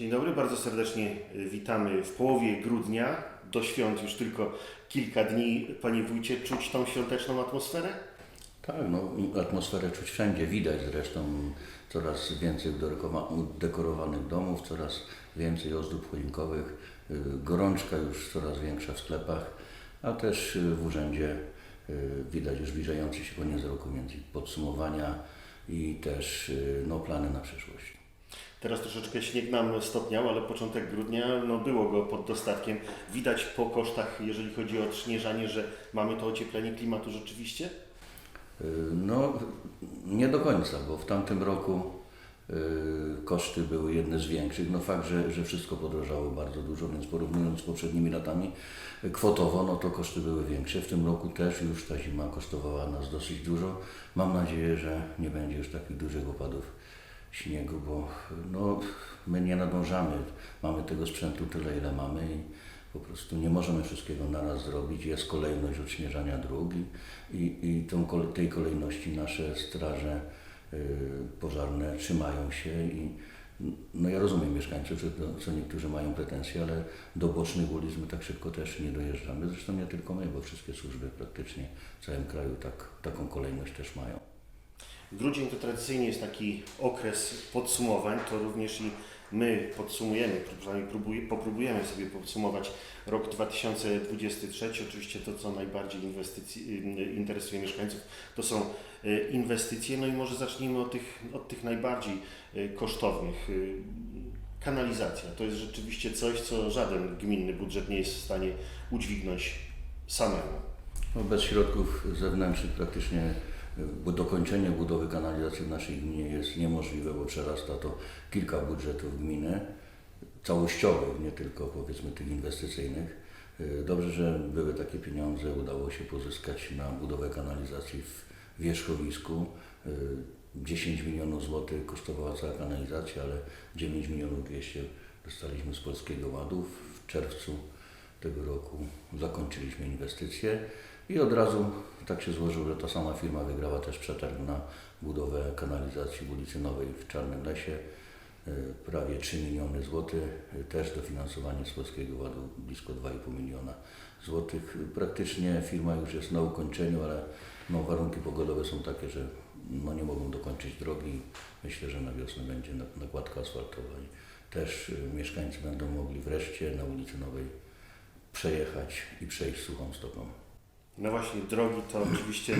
Dzień dobry, bardzo serdecznie y, witamy w połowie grudnia. Do świąt już tylko kilka dni. Panie wójcie, czuć tą świąteczną atmosferę? Tak, no, atmosferę czuć wszędzie, widać zresztą coraz więcej udekorowanych domów, coraz więcej ozdób choinkowych, y, gorączka już coraz większa w sklepach, a też y, w urzędzie widać już zbliżający się koniec roku, i podsumowania i też no, plany na przyszłość. Teraz troszeczkę śnieg nam stopniał, ale początek grudnia no było go pod dostatkiem. Widać po kosztach, jeżeli chodzi o odśnieżanie, że mamy to ocieplenie klimatu rzeczywiście? Y, No, nie do końca, bo w tamtym roku y, koszty były jedne z większych. No fakt, że, że wszystko podrożało bardzo dużo, więc porównując z poprzednimi latami kwotowo, no to koszty były większe. W tym roku też już ta zima kosztowała nas dosyć dużo. Mam nadzieję, że nie będzie już takich dużych opadów śniegu, bo no, my nie nadążamy. Mamy tego sprzętu tyle, ile mamy i po prostu nie możemy wszystkiego naraz zrobić. Jest kolejność odśnieżania dróg i, i, tą, tej kolejności nasze straże y, pożarne trzymają się i no ja rozumiem mieszkańców, że co niektórzy mają pretensje, ale do bocznych ulic my tak szybko też nie dojeżdżamy. Zresztą nie tylko my, bo wszystkie służby praktycznie w całym kraju tak, taką kolejność też mają. Grudzień to tradycyjnie jest taki okres podsumowań, to również i my podsumujemy, przynajmniej próbuj, popróbujemy sobie podsumować rok 2023. Oczywiście to, co najbardziej y, interesuje mieszkańców, to są y, inwestycje. No i może zacznijmy od tych, od tych najbardziej y, kosztownych. Kanalizacja to jest rzeczywiście coś, co żaden gminny budżet nie jest w stanie udźwignąć samemu. No, bez środków zewnętrznych praktycznie dokończenie budowy kanalizacji w naszej gminie jest niemożliwe, bo przerasta to kilka budżetów gminy, całościowych, nie tylko powiedzmy tych inwestycyjnych. Y, Dobrze, że były takie pieniądze, udało się pozyskać na budowę kanalizacji w Wierzchowisku. Y, 10 milionów złotych kosztowała cała kanalizacja, ale 9 milionów 200 dostaliśmy z Polskiego Ładu. W czerwcu tego roku zakończyliśmy inwestycje i od razu tak się złożyło, że ta sama firma wygrała też przetarg na budowę kanalizacji w ulicy Nowej w Czarnym Lesie. Y, Prawie 3 miliony złotych, y, też dofinansowanie z Polskiego Ładu blisko 2,5 miliona złotych. Praktycznie firma już jest na ukończeniu, ale no, warunki pogodowe są takie, że no, nie mogą dokończyć drogi. Myślę, że na wiosnę będzie na- nakładka asfaltowa i też y, mieszkańcy będą mogli wreszcie na ulicy Nowej przejechać i przejść suchą stopą. No właśnie, drogi to oczywiście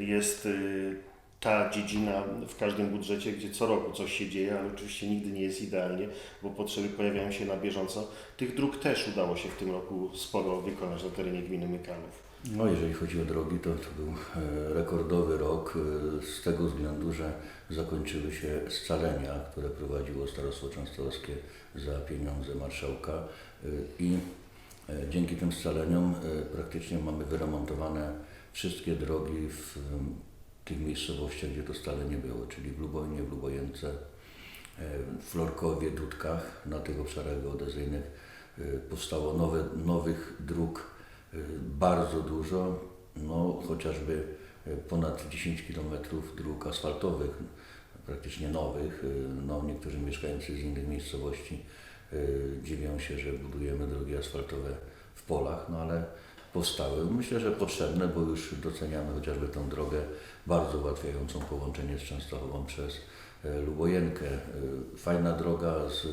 jest y, ta dziedzina w każdym budżecie, gdzie co roku coś się dzieje, ale oczywiście nigdy nie jest idealnie, bo potrzeby pojawiają się na bieżąco. Tych dróg też udało się w tym roku sporo wykonać na terenie gminy Mykalów. No, jeżeli chodzi o drogi, to to był e, rekordowy rok e, z tego względu, że zakończyły się scalenia, które prowadziło Starostwo Częstochowskie za pieniądze marszałka e, i dzięki tym scaleniom e, praktycznie mamy wyremontowane wszystkie drogi w tych miejscowościach, gdzie to stale nie było, czyli w Lubojnie, w Lubojence, e, w Florkowie, Dudkach, na tych obszarach geodezyjnych e, powstało nowe, nowych dróg bardzo dużo, no chociażby ponad 10 km dróg asfaltowych, praktycznie nowych. No, niektórzy mieszkańcy z innych miejscowości dziwią się, że budujemy drogi asfaltowe w polach, no ale powstały. Myślę, że potrzebne, bo już doceniamy chociażby tą drogę bardzo ułatwiającą połączenie z Częstochową przez e, Lubojenkę. E, Fajna droga z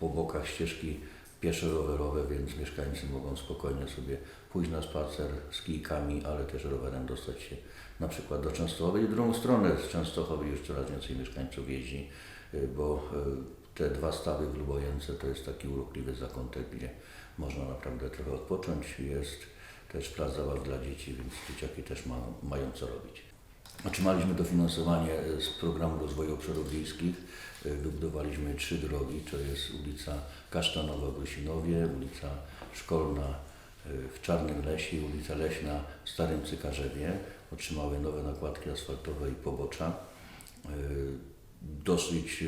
po bokach ścieżki pieszo-rowerowe, więc mieszkańcy mogą spokojnie sobie pójść na spacer z kijkami, ale też rowerem dostać się na przykład do Częstochowy i drugą stronę z Częstochowy już coraz więcej mieszkańców jeździ, y, bo y, te dwa stawy w Lubojence to jest taki urokliwy zakątek, gdzie można naprawdę trochę odpocząć. Jest też plac zabaw dla dzieci, więc dzieciaki też ma, mają co robić. Otrzymaliśmy dofinansowanie e, z programu rozwoju obszarów wiejskich. E, Wybudowaliśmy trzy drogi, to jest ulica Kasztanowa w Grosinowie, ulica Szkolna e, w Czarnym Lesie ulica Leśna w Starym Cykarzewie. Otrzymały nowe nakładki asfaltowe i pobocza. Dosyć e,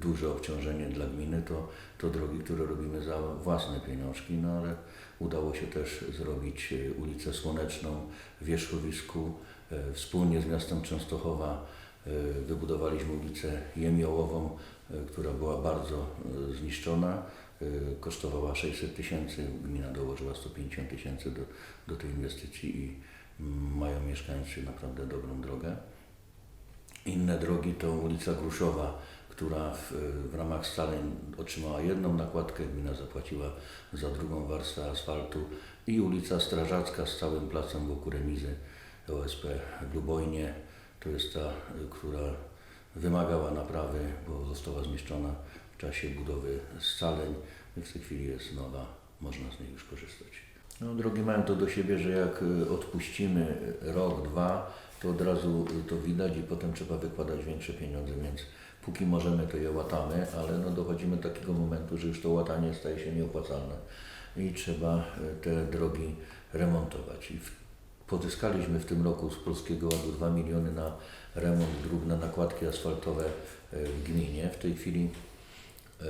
duże obciążenie dla gminy to, to drogi, które robimy za własne pieniążki, no ale udało się też zrobić e, ulicę Słoneczną w Wierzchowisku, E, Wspólnie z miastem Częstochowa y, wybudowaliśmy ulicę Jemiołową, y, która była bardzo y, zniszczona. Y, Kosztowała 600 tysięcy, gmina dołożyła 150 tysięcy do, do tej inwestycji i mm, mają mieszkańcy naprawdę dobrą drogę. Inne drogi to ulica Gruszowa, która w, w ramach scaleń otrzymała jedną nakładkę, gmina zapłaciła za drugą warstwę asfaltu i ulica Strażacka z całym placem wokół remizy OSP w Lubojnie. To jest ta, która wymagała naprawy, bo została zniszczona w czasie budowy scaleń w tej chwili jest nowa, można z niej już korzystać. No, drogi mają to do siebie, że jak y, odpuścimy rok, dwa, to od razu to widać i potem trzeba wykładać większe pieniądze, więc póki możemy, to je łatamy, ale no dochodzimy do takiego momentu, że już to łatanie staje się nieopłacalne i trzeba y, te drogi remontować. I pozyskaliśmy w tym roku z Polskiego Ładu 2 miliony na remont dróg, na nakładki asfaltowe y, w gminie. W tej chwili y,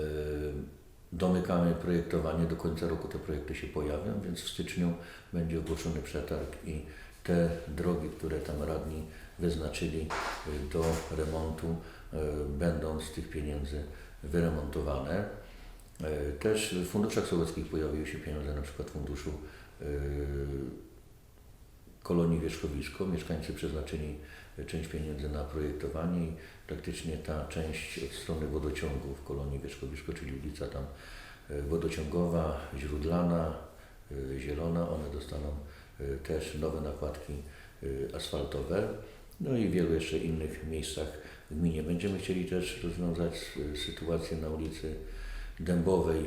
domykamy projektowanie, do końca roku te projekty się pojawią, więc w styczniu będzie ogłoszony przetarg i te drogi, które tam radni wyznaczyli do remontu, y, będą z tych pieniędzy wyremontowane. Y, Też w funduszach sołeckich pojawiły się pieniądze, na przykład funduszu y, kolonii Wierzchowisko. Mieszkańcy przeznaczyli część pieniędzy na projektowanie i praktycznie ta część od strony wodociągu w kolonii Wierzchowisko, czyli ulica tam wodociągowa, źródlana, zielona, one dostaną też nowe nakładki y, asfaltowe. No i w wielu jeszcze innych miejscach w gminie. Będziemy chcieli też rozwiązać y, sytuację na ulicy Dębowej y,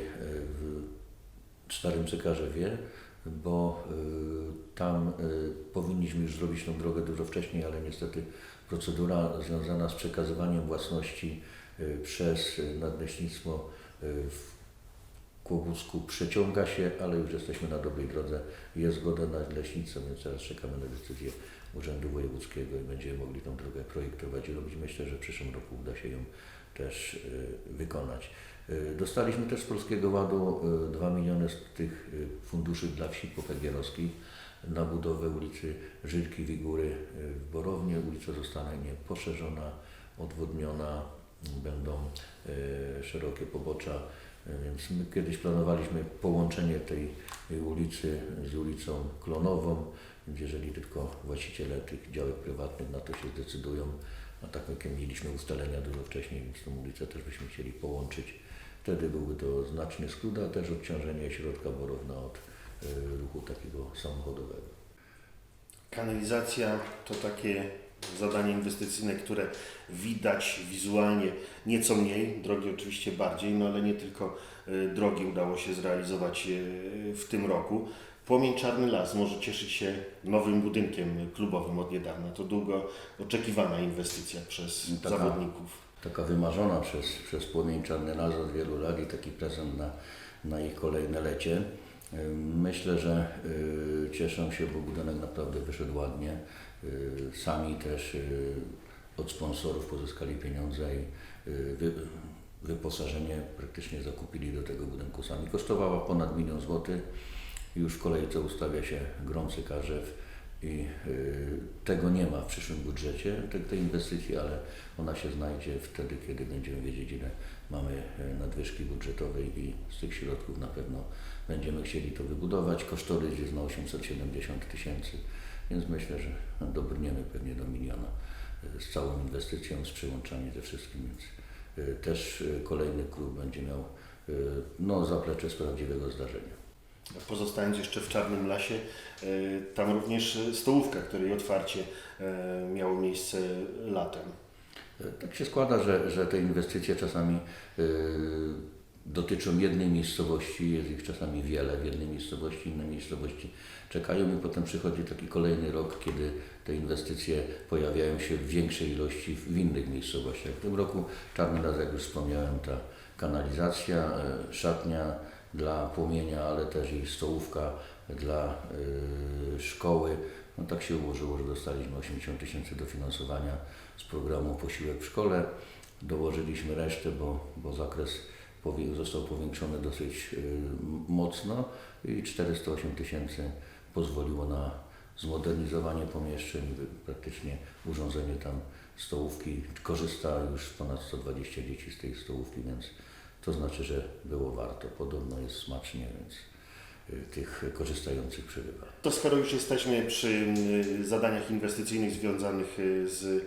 w Starym Cekarzewie, bo y, tam y, powinniśmy już zrobić tą drogę dużo wcześniej, ale niestety procedura związana z przekazywaniem własności y, przez y, nadleśnictwo y, w Kłobucku przeciąga się, ale już jesteśmy na dobrej drodze. Jest zgoda na leśnictwo, więc teraz czekamy na decyzję Urzędu Wojewódzkiego i będziemy mogli tą drogę projektować i robić. Myślę, że w przyszłym roku uda się ją też y, wykonać. Y, Dostaliśmy też z Polskiego Ładu y, 2 miliony z tych y, funduszy dla wsi popegierowskich na budowę ulicy Żylki Wigury y, w Borownie. Ulica zostanie poszerzona, odwodniona, będą y, szerokie pobocza, y, więc my kiedyś planowaliśmy połączenie tej ulicy z ulicą Klonową, więc jeżeli tylko właściciele tych działek prywatnych na to się zdecydują, a tak jak mieliśmy ustalenia dużo wcześniej, więc tą ulicę też byśmy chcieli połączyć. Wtedy byłby to znaczny skrót, a też odciążenie środka Borowna od y, ruchu takiego samochodowego. Kanalizacja to takie zadanie inwestycyjne, które widać wizualnie nieco mniej, drogi oczywiście bardziej, no ale nie tylko y, drogi udało się zrealizować y, w tym roku. Płomień Czarny Las może cieszyć się nowym budynkiem klubowym od niedawna. To długo oczekiwana inwestycja przez Taka- zawodników. Taka wymarzona przez, przez Płomień Czarny Las od wielu lat i taki prezent na, na ich kolejne lecie. Ym, Myślę, że cieszą się, bo budynek naprawdę wyszedł ładnie. Y, sami też y, od sponsorów pozyskali pieniądze i y, wy, wyposażenie praktycznie zakupili do tego budynku sami. Kosztowała ponad milion złotych. Już w kolejce ustawia się Grący Karzew i tego nie ma w przyszłym budżecie, te, tej inwestycji, ale ona się znajdzie wtedy, kiedy będziemy wiedzieć, ile mamy nadwyżki budżetowej i z tych środków na pewno będziemy chcieli to wybudować. Kosztorys jest na 870 tysięcy, więc myślę, że dobrniemy pewnie do miliona y, z całą inwestycją, z przyłączami ze wszystkim, więc y, też y, kolejny klub będzie miał no, zaplecze z prawdziwego zdarzenia. Pozostając jeszcze w Czarnym Lasie, tam również stołówka, której otwarcie miało miejsce latem. Tak się składa, że, że te inwestycje czasami dotyczą jednej miejscowości, jest ich czasami wiele w jednej miejscowości, inne miejscowości czekają i potem przychodzi taki kolejny rok, kiedy te inwestycje pojawiają się w większej ilości w, innych miejscowościach. W tym roku Czarny Las, jak już wspomniałem, ta kanalizacja, y, szatnia dla płomienia, ale też i stołówka dla y, szkoły. No tak się ułożyło, że dostaliśmy 80 tysięcy dofinansowania z programu Posiłek w szkole. Dołożyliśmy resztę, bo, bo zakres został powiększony dosyć y, mocno i 408 tysięcy pozwoliło na zmodernizowanie pomieszczeń, praktycznie urządzenie tam stołówki. Korzysta już ponad 120 dzieci z tej stołówki, więc to znaczy, że było warto. Podobno jest smacznie, więc y, tych korzystających przybywa. To skoro już jesteśmy przy y, zadaniach inwestycyjnych związanych z,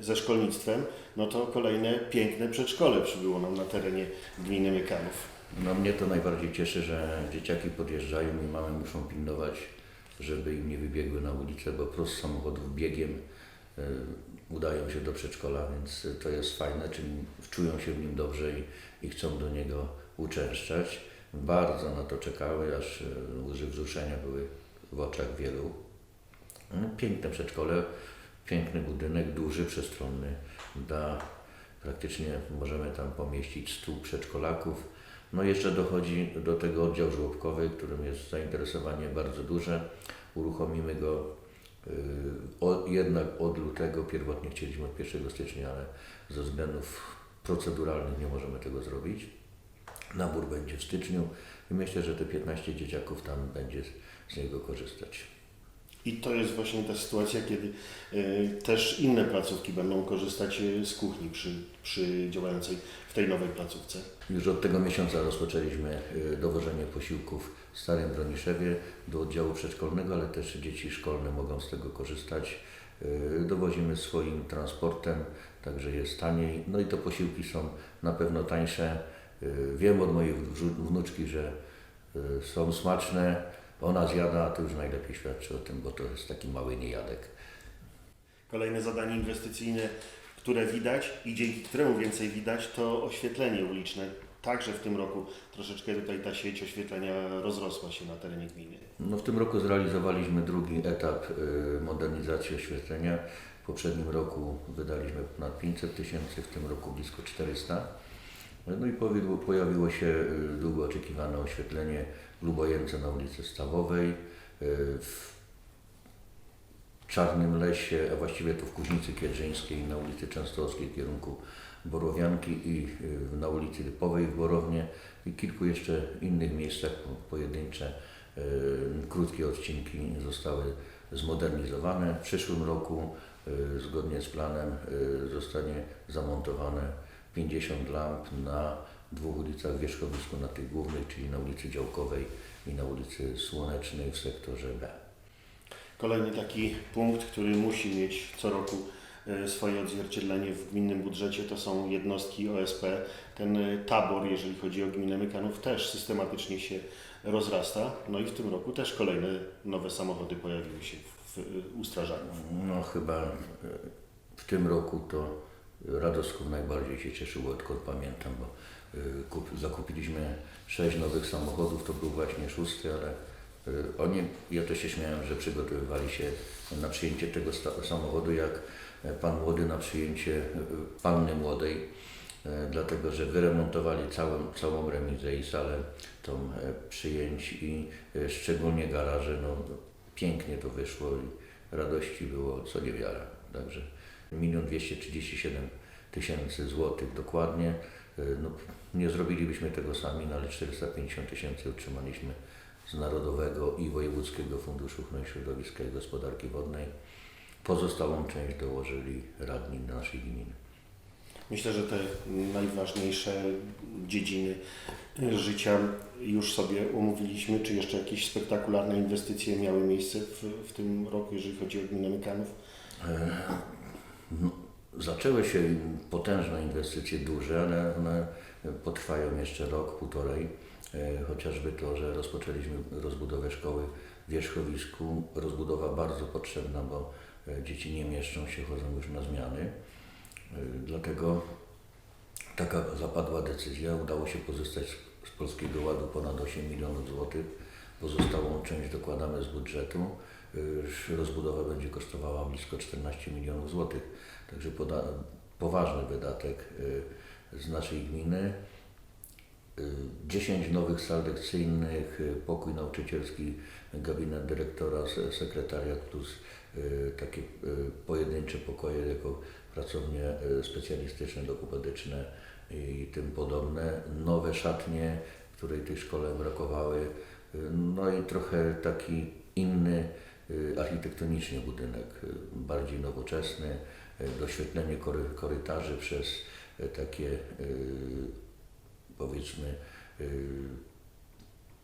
ze szkolnictwem, no to kolejne piękne przedszkole przybyło nam na terenie gminy Mykanów. No mnie to najbardziej cieszy, że dzieciaki podjeżdżają i mamy muszą pilnować, żeby im nie wybiegły na ulicę, bo prost samochodów biegiem y, udają się do przedszkola, więc to jest fajne, czyli czują się w nim dobrze i, i chcą do niego uczęszczać. Bardzo na to czekały, aż y, łzy wzruszenia były w oczach wielu. No, Piękne przedszkole, piękny budynek, duży, przestronny. Da, praktycznie możemy tam pomieścić 100 przedszkolaków. No jeszcze dochodzi do tego oddział żłobkowy, którym jest zainteresowanie bardzo duże. Uruchomimy go y, o, jednak od lutego. Pierwotnie chcieliśmy od 1 stycznia, ale ze względów proceduralnych nie możemy tego zrobić. Nabór będzie w styczniu i myślę, że te 15 dzieciaków tam będzie z niego korzystać. I to jest właśnie ta sytuacja, kiedy y, też inne placówki będą korzystać y, z kuchni przy, przy działającej w tej nowej placówce. Już od tego miesiąca rozpoczęliśmy y, dowożenie posiłków w Starym Broniszewie do oddziału przedszkolnego, ale też dzieci szkolne mogą z tego korzystać. Dowozimy swoim transportem, także jest taniej. No i to posiłki są na pewno tańsze. Wiem od mojej wnuczki, że są smaczne. Ona zjada, to już najlepiej świadczy o tym, bo to jest taki mały niejadek. Kolejne zadanie inwestycyjne, które widać i dzięki któremu więcej widać, to oświetlenie uliczne. Także w tym roku troszeczkę tutaj ta sieć oświetlenia rozrosła się na terenie gminy. No w tym roku zrealizowaliśmy drugi etap y, modernizacji oświetlenia. W poprzednim roku wydaliśmy ponad 500 tysięcy, w tym roku blisko 400. No i pojawiło, się y, długo oczekiwane oświetlenie w Lubojence na ulicy Stawowej, y, w Czarnym Lesie, a właściwie to w Kuźnicy Kierżyńskiej na ulicy Częstochowskiej w kierunku Borowianki i y, na ulicy Lipowej w Borownie i kilku jeszcze innych miejscach po- pojedyncze krótkie odcinki zostały zmodernizowane. W przyszłym roku zgodnie z planem zostanie zamontowane 50 lamp na dwóch ulicach w Wierzchowisku, na tych głównych, czyli na ulicy Działkowej i na ulicy Słonecznej w sektorze B. Kolejny taki punkt, który musi mieć co roku e, swoje odzwierciedlenie w gminnym budżecie, to są jednostki OSP. Ten e, tabor, jeżeli chodzi o gminę Mykanów, też systematycznie się rozrasta. No i w tym roku też kolejne nowe samochody pojawiły się w, w, u strażaków. No chyba e, w tym roku to Radosków najbardziej się cieszyło, odkąd pamiętam, bo e, kup, zakupiliśmy sześć nowych samochodów, to był właśnie szósty, ale e, oni, ja to się śmiałem, że przygotowywali się na przyjęcie tego samochodu, jak pan młody na przyjęcie e, panny młodej, dlatego że wyremontowali całą, całą remizę i salę tą e, przyjęć i e, szczególnie garaże, no pięknie to wyszło i radości było co niewiara. Także 1 237 tysięcy złotych dokładnie. Y, No, nie zrobilibyśmy tego sami, no ale 450 tysięcy otrzymaliśmy z Narodowego i Wojewódzkiego Funduszu Ochrony Środowiska i Gospodarki Wodnej. Pozostałą część dołożyli radni naszej gminy. Myślę, że te najważniejsze dziedziny życia już sobie omówiliśmy. Czy jeszcze jakieś spektakularne inwestycje miały miejsce w, w tym roku, jeżeli chodzi o gminę Mykanów? No, Zaczęły się potężne inwestycje, duże, ale one potrwają jeszcze rok, półtorej. E, Chociażby to, że rozpoczęliśmy rozbudowę szkoły w Wierzchowisku. Rozbudowa bardzo potrzebna, bo e, dzieci nie mieszczą się, chodzą już na zmiany. E, Dlatego taka zapadła decyzja. Udało się pozyskać z Polskiego Ładu ponad 8 milionów złotych. Pozostałą część dokładamy z budżetu. Y, Rozbudowa będzie kosztowała blisko 14 milionów złotych. Także poważny wydatek y, z naszej gminy. Y, 10 nowych sal lekcyjnych, y, pokój nauczycielski, gabinet dyrektora, se- sekretariat plus y, takie y, pojedyncze pokoje jako pracownie y, specjalistyczne, dokupedyczne i tym podobne. Nowe szatnie, której tej szkole brakowały. Y, No i trochę taki inny y, architektonicznie budynek y, bardziej nowoczesny, y, doświetlenie kory, korytarzy przez y, takie y, powiedzmy y,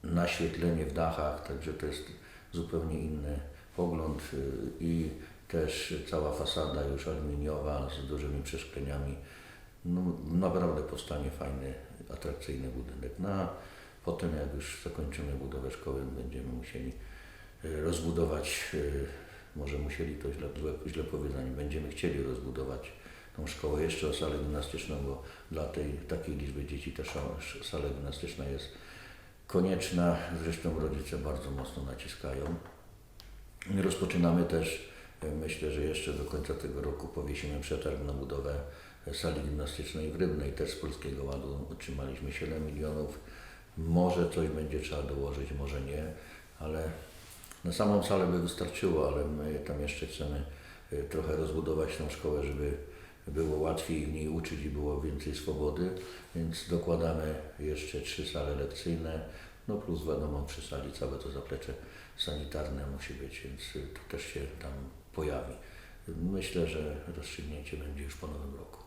naświetlenie w dachach, także to jest zupełnie inny pogląd y, i też cała fasada już aluminiowa z dużymi przeszkleniami. No, naprawdę powstanie fajny, atrakcyjny budynek. No, a potem jak już zakończymy budowę szkoły, będziemy musieli y, rozbudować, y, może musieli to źle, źle, powiedziane, będziemy chcieli rozbudować tą szkołę jeszcze o salę gimnastyczną, bo dla tej takiej liczby dzieci ta sala gimnastyczna jest konieczna. Zresztą rodzice bardzo mocno naciskają. Rozpoczynamy też, e, myślę, że jeszcze do końca tego roku powiesimy przetarg na budowę e, sali gimnastycznej w Rybnej. Też z Polskiego Ładu otrzymaliśmy 7 milionów. Może coś będzie trzeba dołożyć, może nie, ale na samą salę by wystarczyło, ale my tam jeszcze chcemy e, trochę rozbudować tą szkołę, żeby było łatwiej w niej uczyć i było więcej swobody, więc dokładamy jeszcze trzy sale lekcyjne, no plus wiadomo przy sali całe to zaplecze sanitarne musi być, więc y, to też się tam pojawi. Myślę, że rozstrzygnięcie będzie już po nowym roku.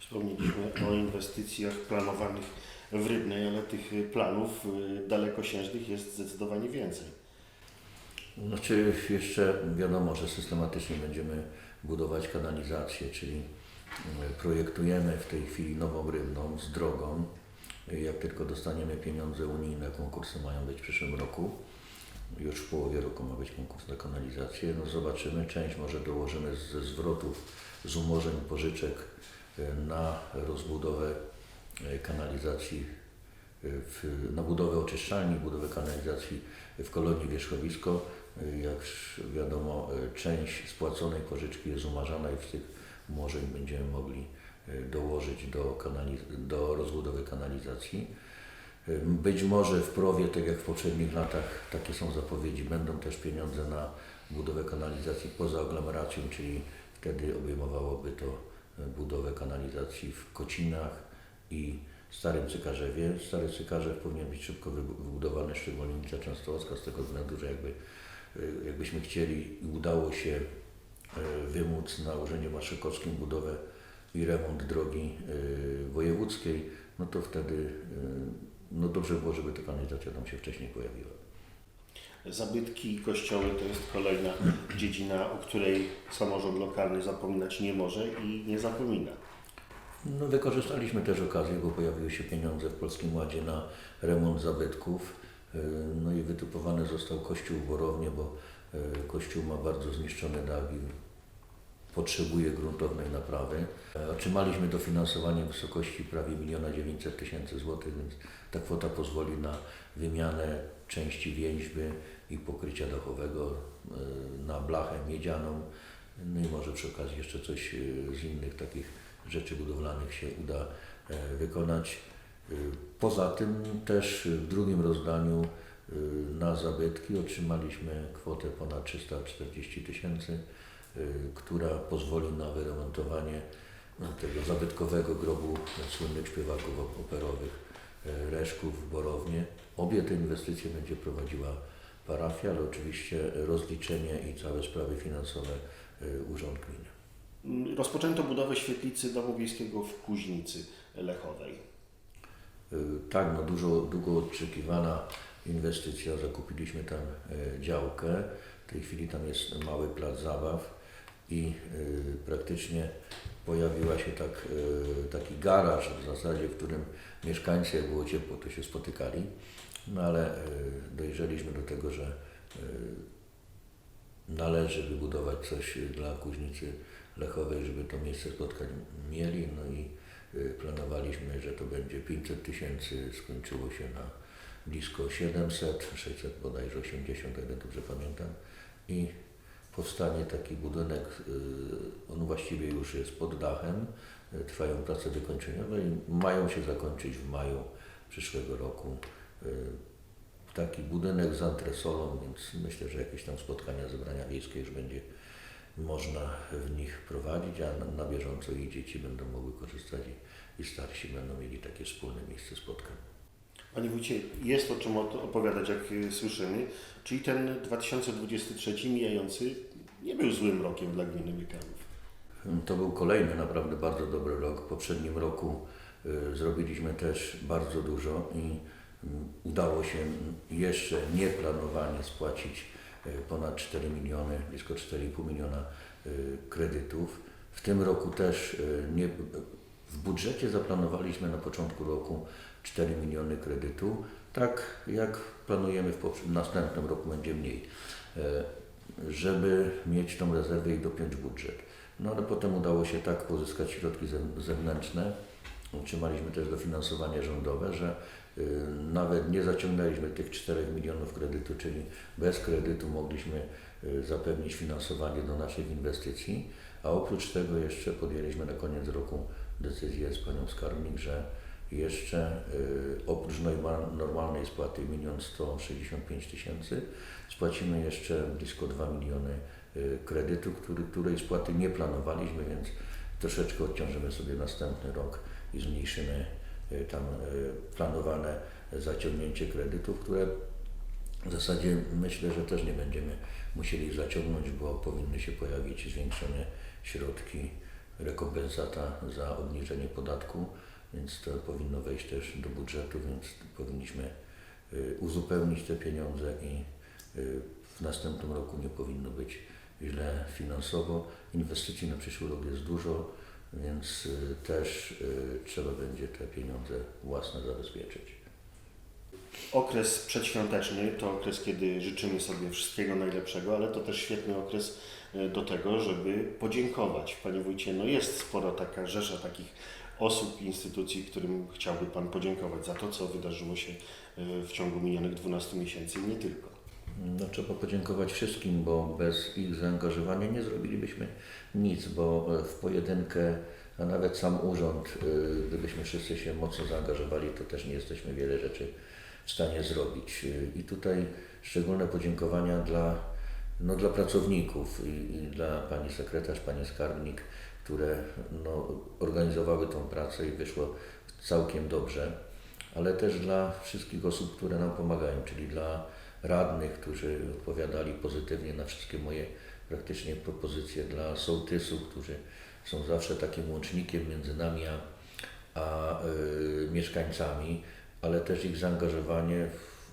Wspomnieliśmy o inwestycjach planowanych w Rybnej, ale tych y, planów y, dalekosiężnych jest zdecydowanie więcej. Znaczy jeszcze wiadomo, że systematycznie będziemy budować kanalizację, czyli y, projektujemy w tej chwili nową rybną z drogą. Jak tylko dostaniemy pieniądze unijne, konkursy mają być w przyszłym roku. Już w połowie roku ma być konkurs na kanalizację. No zobaczymy, część może dołożymy ze zwrotów, z umorzeń, pożyczek y, na rozbudowę y, kanalizacji, w, na budowę oczyszczalni, budowę kanalizacji w kolonii Wierzchowisko. Jak wiadomo, y, część spłaconej pożyczki jest umarzana i z tych umorzeń będziemy mogli y, dołożyć do, do rozbudowy kanalizacji. Y, Być może w prowie, tak jak w poprzednich latach, takie są zapowiedzi, będą też pieniądze na budowę kanalizacji poza aglomeracją, czyli wtedy obejmowałoby to budowę kanalizacji w Kocinach i Starym Cykarzewie. Stary Cykarzew powinien być szybko wybu- wybudowany, szczególnie ulica Częstochowska, z tego względu, że jakby, jakbyśmy chcieli i udało się y, wymóc na Urzędzie Marszałkowskim budowę i remont drogi y, wojewódzkiej, no to wtedy no dobrze było, żeby ta kanalizacja tam się wcześniej pojawiła. Zabytki i kościoły to jest kolejna dziedzina, o której samorząd lokalny zapominać nie może i nie zapomina. No, wykorzystaliśmy też okazję, bo pojawiły się pieniądze w Polskim Ładzie na remont zabytków. Y, No i wytypowany został kościół w Borownie, bo y, kościół ma bardzo zniszczone dach i potrzebuje gruntownej naprawy. E, Otrzymaliśmy dofinansowanie w wysokości prawie 1 900 tysięcy złotych, więc ta kwota pozwoli na wymianę części więźby i pokrycia dachowego na blachę miedzianą. No i może przy okazji jeszcze coś z innych takich rzeczy budowlanych się uda e, wykonać. Y, Poza tym też w drugim rozdaniu y, na zabytki otrzymaliśmy kwotę ponad 340 tysięcy, y, która pozwoli na wyremontowanie no, tego zabytkowego grobu słynnych śpiewaków op- operowych Reszków w Borownie. Obie te inwestycje będzie prowadziła parafia, ale oczywiście rozliczenie i całe sprawy finansowe Urząd Gminy. Rozpoczęto budowę świetlicy domu wiejskiego w Kuźnicy Lechowej. Y, Tak, no dużo, długo oczekiwana inwestycja. Zakupiliśmy tam e, działkę. W tej chwili tam jest mały plac zabaw i y, praktycznie pojawiła się tak, y, taki garaż w zasadzie, w którym mieszkańcy, jak było ciepło, to się spotykali. No ale dojrzeliśmy do tego, że należy wybudować coś dla Kuźnicy Lechowej, żeby to miejsce spotkań mieli. No i planowaliśmy, że to będzie 500 tysięcy, skończyło się na blisko 700, 600 bodajże 80, o ile dobrze pamiętam. I powstanie taki budynek, y, on właściwie już jest pod dachem, y, trwają prace wykończeniowe i mają się zakończyć w maju przyszłego roku. Y, Taki budynek z antresolą, więc myślę, że jakieś tam spotkania, zebrania wiejskie już będzie można w nich prowadzić, a na, na bieżąco i dzieci będą mogły korzystać i, i starsi będą mieli takie wspólne miejsce spotkań. Panie Wójcie, jest o czym opowiadać, jak y, słyszymy, czyli ten 2023 mijający nie był złym rokiem dla gminy Mykanów. To był kolejny naprawdę bardzo dobry rok. W poprzednim roku y, zrobiliśmy też bardzo dużo i mm, udało się jeszcze nieplanowanie spłacić ponad 4 miliony, blisko 4,5 miliona y, kredytów. W tym roku też y, nie, w budżecie zaplanowaliśmy na początku roku 4 miliony kredytu. Tak jak planujemy w następnym roku będzie mniej, żeby mieć tą rezerwę i dopiąć budżet. No ale potem udało się tak pozyskać środki zewnętrzne, otrzymaliśmy też dofinansowanie rządowe, że y, nawet nie zaciągnęliśmy tych 4 milionów kredytu, czyli bez kredytu mogliśmy y, zapewnić finansowanie do naszych inwestycji, a oprócz tego jeszcze podjęliśmy na koniec roku decyzję z panią skarbnik, że jeszcze y, oprócz norma- normalnej spłaty 1 165 tysięcy spłacimy jeszcze blisko 2 miliony kredytu, który, której spłaty nie planowaliśmy, więc troszeczkę odciążymy sobie następny rok i zmniejszymy y, tam y, planowane zaciągnięcie kredytów, które w zasadzie myślę, że też nie będziemy musieli zaciągnąć, bo powinny się pojawić zwiększone środki, rekompensata za obniżenie podatku, więc to powinno wejść też do budżetu, więc powinniśmy y, uzupełnić te pieniądze i w następnym roku nie powinno być źle finansowo. Inwestycji na przyszły rok jest dużo, więc y, też y, trzeba będzie te pieniądze własne zabezpieczyć. Okres przedświąteczny to okres, kiedy życzymy sobie wszystkiego najlepszego, ale to też świetny okres e, do tego, żeby podziękować. Panie Wójcie, no jest sporo taka rzesza takich osób instytucji, którym chciałby Pan podziękować za to, co wydarzyło się w ciągu minionych 12 miesięcy i nie tylko. No, trzeba podziękować wszystkim, bo bez ich zaangażowania nie zrobilibyśmy nic, bo e, w pojedynkę, a nawet sam urząd, e, gdybyśmy wszyscy się mocno zaangażowali, to też nie jesteśmy wiele rzeczy w stanie zrobić. E, I tutaj szczególne podziękowania dla, no, dla pracowników i, i dla pani sekretarz, pani skarbnik, które no, organizowały tą pracę i wyszło całkiem dobrze, ale też dla wszystkich osób, które nam pomagają, czyli dla radnych, którzy odpowiadali pozytywnie na wszystkie moje praktycznie propozycje, dla sołtysów, którzy są zawsze takim łącznikiem między nami a, a y, mieszkańcami, ale też ich zaangażowanie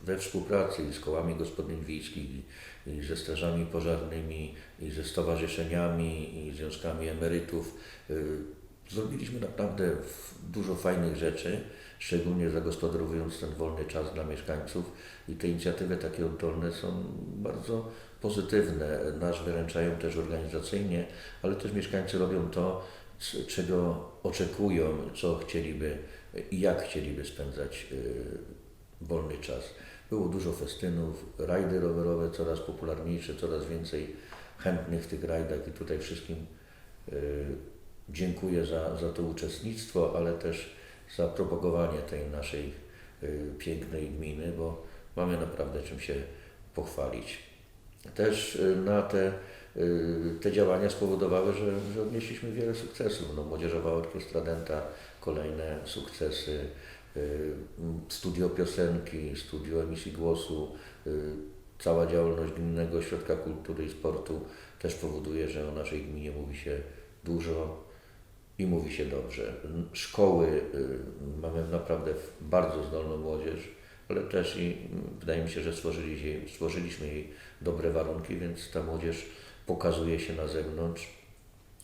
we współpracy z kołami gospodyń wiejskich, i, i ze strażami pożarnymi, i ze stowarzyszeniami, i związkami emerytów. Y, Zrobiliśmy naprawdę dużo fajnych rzeczy, szczególnie zagospodarowując ten wolny czas dla mieszkańców i te inicjatywy takie oddolne są bardzo pozytywne. Nas wyręczają też organizacyjnie, ale też mieszkańcy robią to, czego oczekują, co chcieliby i jak chcieliby spędzać y, wolny czas. Było dużo festynów, rajdy rowerowe coraz popularniejsze, coraz więcej chętnych w tych rajdach i tutaj wszystkim y, dziękuję za, za to uczestnictwo, ale też za propagowanie tej naszej y, pięknej gminy, bo mamy naprawdę czym się pochwalić. Też y, na te, y, te działania spowodowały, że, że odnieśliśmy wiele sukcesów. No, Młodzieżowa Orkiestra Denta, kolejne sukcesy, studio piosenki, studio emisji głosu, cała działalność Gminnego Ośrodka Kultury i Sportu też powoduje, że o naszej gminie mówi się dużo i mówi się dobrze. Szkoły, y, mamy naprawdę bardzo zdolną młodzież, ale też i wydaje mi się, że stworzyliśmy jej dobre warunki, więc ta młodzież pokazuje się na zewnątrz,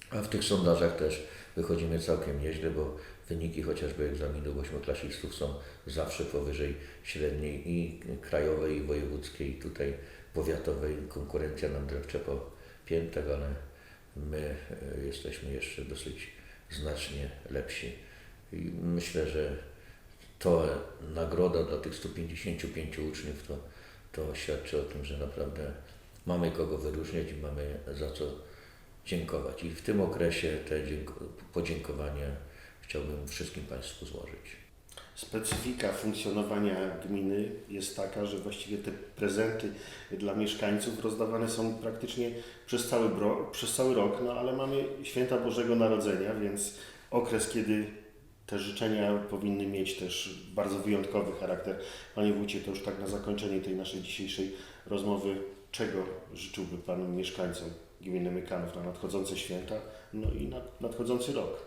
a w tych sondażach też wychodzimy całkiem nieźle, bo wyniki chociażby egzaminów ośmioklasistów są zawsze powyżej średniej i krajowej, i wojewódzkiej, i tutaj powiatowej. Konkurencja nam drepcze po piętach, ale my e, jesteśmy jeszcze dosyć znacznie lepsi. I myślę, że to nagroda dla tych 155 uczniów to, to świadczy o tym, że naprawdę mamy kogo wyróżniać i mamy za co dziękować. I w tym okresie te dzięko- podziękowania chciałbym wszystkim Państwu złożyć. Specyfika funkcjonowania gminy jest taka, że właściwie te prezenty dla mieszkańców rozdawane są praktycznie przez cały, bro, przez cały rok, no ale mamy święta Bożego Narodzenia, więc okres, kiedy te życzenia powinny mieć też bardzo wyjątkowy charakter. Panie wójcie, to już tak na zakończenie tej naszej dzisiejszej rozmowy, czego życzyłby Pan mieszkańcom gminy Mykanów na nadchodzące święta, no i na nadchodzący rok?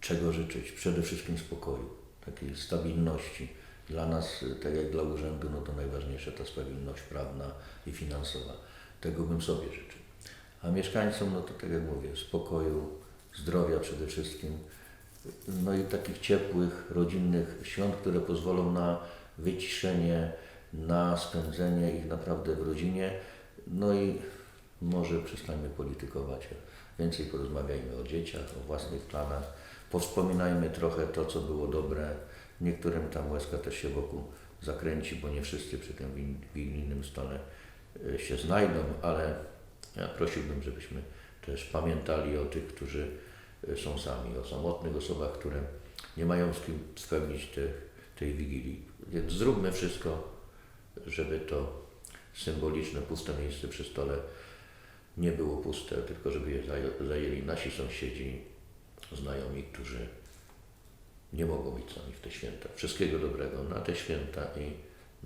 Czego życzyć? Przede wszystkim spokoju, takiej stabilności. Dla nas, y, tak jak dla urzędu, no to najważniejsza ta stabilność prawna i finansowa. Tego bym sobie życzył. A mieszkańcom, no to tak jak mówię, spokoju, zdrowia przede wszystkim, no i takich ciepłych, rodzinnych świąt, które pozwolą na wyciszenie, na spędzenie ich naprawdę w rodzinie. No i może przestańmy politykować, więcej porozmawiajmy o dzieciach, o własnych planach. Powspominajmy trochę to, co było dobre. Niektórym tam łezka też się wokół zakręci, bo nie wszyscy przy tym win- stole e, się znajdą, ale ja prosiłbym, żebyśmy też pamiętali o tych, którzy e, są sami, o samotnych osobach, które nie mają z kim spełnić te, tej wigilii. Więc zróbmy wszystko, żeby to symboliczne, puste miejsce przy stole nie było puste, tylko żeby je zaj- zajęli nasi sąsiedzi, znajomi, którzy nie mogą być sami w te święta. Wszystkiego dobrego na te święta i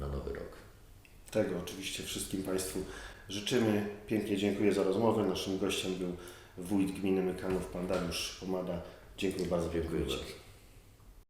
na nowy rok. Tego oczywiście wszystkim Państwu życzymy. Pięknie dziękuję za rozmowę. Naszym gościem był wójt gminy Mykanów, pan Dariusz Pomada. Dziękuję bardzo. Dziękuję bardzo.